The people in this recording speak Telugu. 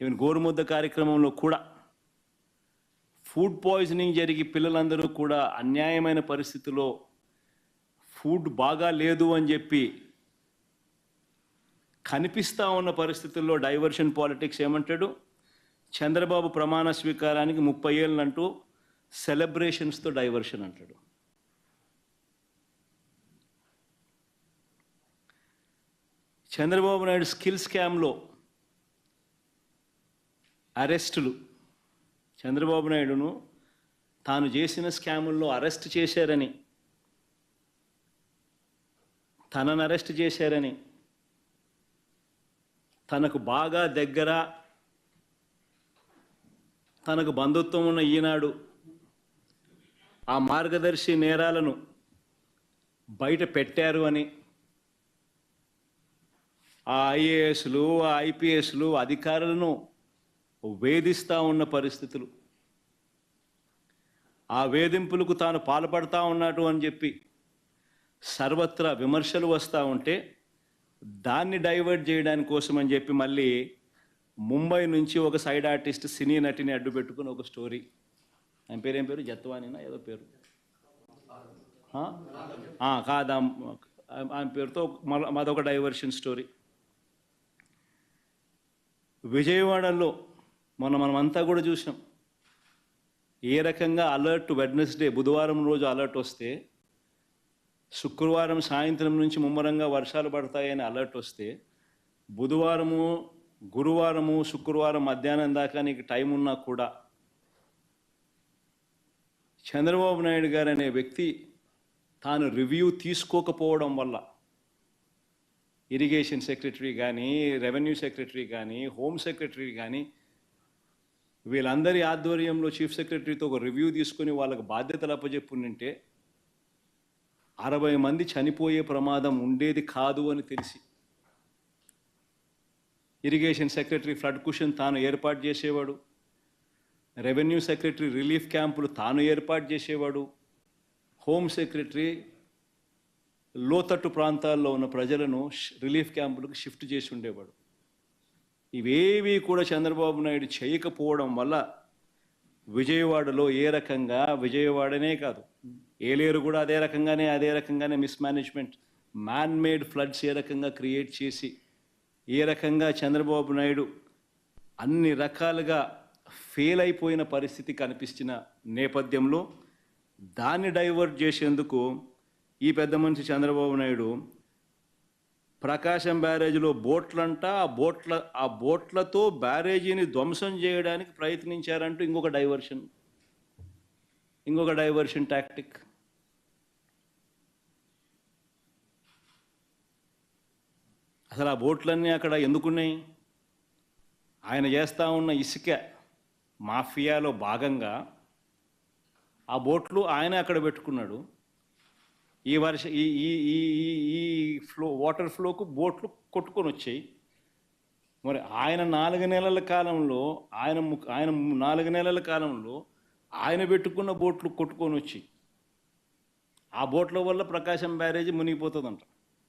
ఈవెన్ గోరుముద్ద కార్యక్రమంలో కూడా ఫుడ్ పాయిజనింగ్ జరిగి పిల్లలందరూ కూడా అన్యాయమైన పరిస్థితిలో ఫుడ్ బాగా లేదు అని చెప్పి కనిపిస్తూ ఉన్న పరిస్థితుల్లో డైవర్షన్ పాలిటిక్స్ ఏమంటాడు? చంద్రబాబు ప్రమాణ స్వీకారానికి ముప్పై ఏళ్ళు అంటూ సెలబ్రేషన్స్తో డైవర్షన్ అంటాడు. చంద్రబాబు నాయుడు స్కిల్ స్కామ్లో అరెస్టులు. చంద్రబాబు నాయుడును తాను చేసిన స్కాముల్లో అరెస్ట్ చేశారని తనను అరెస్ట్ చేశారని తనకు బాగా దగ్గర తనకు బంధుత్వం ఉన్న ఈనాడు ఆ మార్గదర్శి నేరాలను బయట పెట్టారు అని ఆ ఐఏఎస్లు ఆ ఐపీఎస్లు అధికారులను వేధిస్తూ ఉన్న పరిస్థితులు. ఆ వేధింపులకు తాను పాల్పడతా ఉన్నాడు అని చెప్పి సర్వత్రా విమర్శలు వస్తూ ఉంటే దాన్ని డైవర్ట్ చేయడానికి కోసం అని చెప్పి మళ్ళీ ముంబై నుంచి ఒక సైడ్ ఆర్టిస్ట్ సినీ నటిని అడ్డు పెట్టుకుని ఒక స్టోరీ. ఆయన పేరేం పేరు? జత్వానినా? ఏదో పేరు. కాదా. ఆయన పేరుతో మరొక డైవర్షన్ స్టోరీ. విజయవాడలో మొన్న మనమంతా కూడా చూసాం ఏ రకంగా అలర్ట్ వెడ్నెస్డే బుధవారం రోజు అలర్ట్ వస్తే శుక్రవారం సాయంత్రం నుంచి ముమ్మరంగా వర్షాలు పడతాయని అలర్ట్ వస్తే బుధవారము గురువారము శుక్రవారం మధ్యాహ్నం దాకా నీకు టైం ఉన్నా కూడా చంద్రబాబు నాయుడు గారు అనే వ్యక్తి తాను రివ్యూ తీసుకోకపోవడం వల్ల ఇరిగేషన్ సెక్రటరీ కానీ రెవెన్యూ సెక్రటరీ కానీ హోమ్ సెక్రటరీ కానీ వీళ్ళందరి ఆధ్వర్యంలో చీఫ్ సెక్రటరీతో ఒక రివ్యూ తీసుకుని వాళ్ళకి బాధ్యతలు అప్పచెప్పుంటే అరవై మంది చనిపోయే ప్రమాదం ఉండేది కాదు అని తెలిసి ఇరిగేషన్ సెక్రటరీ ఫ్లడ్ కుషన్ తాను ఏర్పాటు చేసేవాడు రెవెన్యూ సెక్రటరీ రిలీఫ్ క్యాంపులు తాను ఏర్పాటు చేసేవాడు హోమ్ సెక్రటరీ లోతట్టు ప్రాంతాల్లో ఉన్న ప్రజలను రిలీఫ్ క్యాంపులకు షిఫ్ట్ చేసి ఉండేవాడు. ఇవేవి కూడా చంద్రబాబు నాయుడు చేయకపోవడం వల్ల విజయవాడలో ఏ రకంగా విజయవాడనే కాదు ఏలేరు కూడా అదే రకంగానే అదే రకంగానే మిస్మేనేజ్మెంట్ మ్యాన్ మేడ్ ఫ్లడ్స్ ఏ రకంగా క్రియేట్ చేసి ఏ రకంగా చంద్రబాబు నాయుడు అన్ని రకాలుగా ఫెయిల్ అయిపోయిన పరిస్థితి కనిపించిన నేపథ్యంలో దాన్ని డైవర్ట్ చేసేందుకు ఈ పెద్ద మనిషి చంద్రబాబు నాయుడు ప్రకాశం బ్యారేజీలో బోట్లంట ఆ బోట్ల ఆ బోట్లతో బ్యారేజీని ధ్వంసం చేయడానికి ప్రయత్నించారంటూ ఇంకొక డైవర్షన్. ఇంకొక డైవర్షన్ టాక్టిక్. అసలు ఆ బోట్లన్నీ అక్కడ ఎందుకున్నాయి? ఆయన చేస్తూ ఉన్న ఇసుక మాఫియాలో భాగంగా ఆ బోట్లు ఆయన అక్కడ పెట్టుకున్నాడు. ఈ వర్ష ఈ ఈ ఈ ఈ- ఈ ఫ్లో వాటర్ ఫ్లోకు బోట్లు కొట్టుకొని వచ్చాయి మరి ఆయన నాలుగు నెలల కాలంలో ఆయన ఆయన నాలుగు నెలల కాలంలో ఆయన పెట్టుకున్న బోట్లు కొట్టుకొని వచ్చి ఆ బోట్ల వల్ల ప్రకాశం బ్యారేజీ మునిగిపోతుందంట.